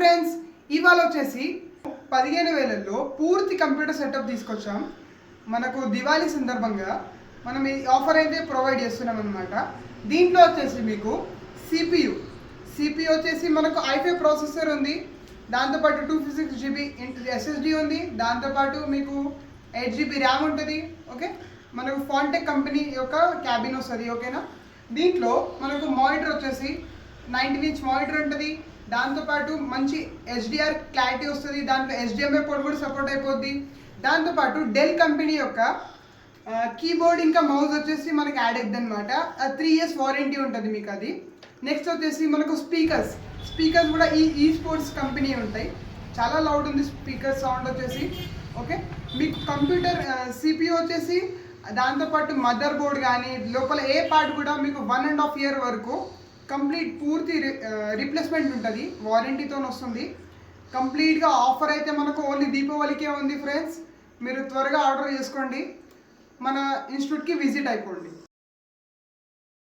Friends ఇవాళ వచ్చేసి పదిహేను వేలలో పూర్తి కంప్యూటర్ సెటప్ తీసుకొచ్చాం. మనకు దివాళీ సందర్భంగా మనం ఈ ఆఫర్ అయితే ప్రొవైడ్ చేస్తున్నాం అనమాట దీంట్లో వచ్చేసి మీకు సిపియు సిపియు వచ్చేసి మనకు ఐఫై ప్రాసెసర్ ఉంది. దాంతోపాటు two fifty six GB SSD ఉంది. దాంతోపాటు మీకు ఎయిట్ జీబీ ర్యామ్ ఉంటుంది. ఓకే? మనకు ఫాంటెక్ కంపెనీ యొక్క క్యాబిన్ వస్తుంది. ఓకేనా? దీంట్లో మనకు మానిటర్ వచ్చేసి నైన్టీన్ ఇంచ్ మానిటర్ ఉంటుంది. దాంతోపాటు మంచి హెచ్డిఆర్ క్లారిటీ వస్తుంది దాంట్లో హెచ్డిఎంఐ పోర్ట్ కూడా సపోర్ట్ అయిపోద్ది. దాంతోపాటు డెల్ కంపెనీ యొక్క కీబోర్డ్ ఇంకా మౌస్ వచ్చేసి మనకి యాడ్ అవుతుంది అనమాట త్రీ ఇయర్స్ వారంటీ ఉంటుంది మీకు అది నెక్స్ట్ వచ్చేసి మనకు స్పీకర్స్ స్పీకర్స్ కూడా ఈ ఈ స్పోర్ట్స్ కంపెనీ ఉంటాయి. చాలా లౌడ్ ఉంది స్పీకర్ సౌండ్ వచ్చేసి. ఓకే మీకు కంప్యూటర్ సిపియూ వచ్చేసి దాంతోపాటు మదర్ బోర్డ్ కానీ లోపల ఏ పార్ట్ కూడా మీకు వన్ అండ్ హాఫ్ ఇయర్ వరకు కంప్లీట్ పూర్తి రీప్లేస్మెంట్ ఉంటుంది. వారంటీతో వస్తుంది. కంప్లీట్గా ఆఫర్ అయితే మనకు ఓన్లీ దీపావళికే ఉంది ఫ్రెండ్స్ మీరు త్వరగా ఆర్డర్ చేసుకోండి. మన ఇన్స్టిట్యూట్కి విజిట్ అయిపోండి.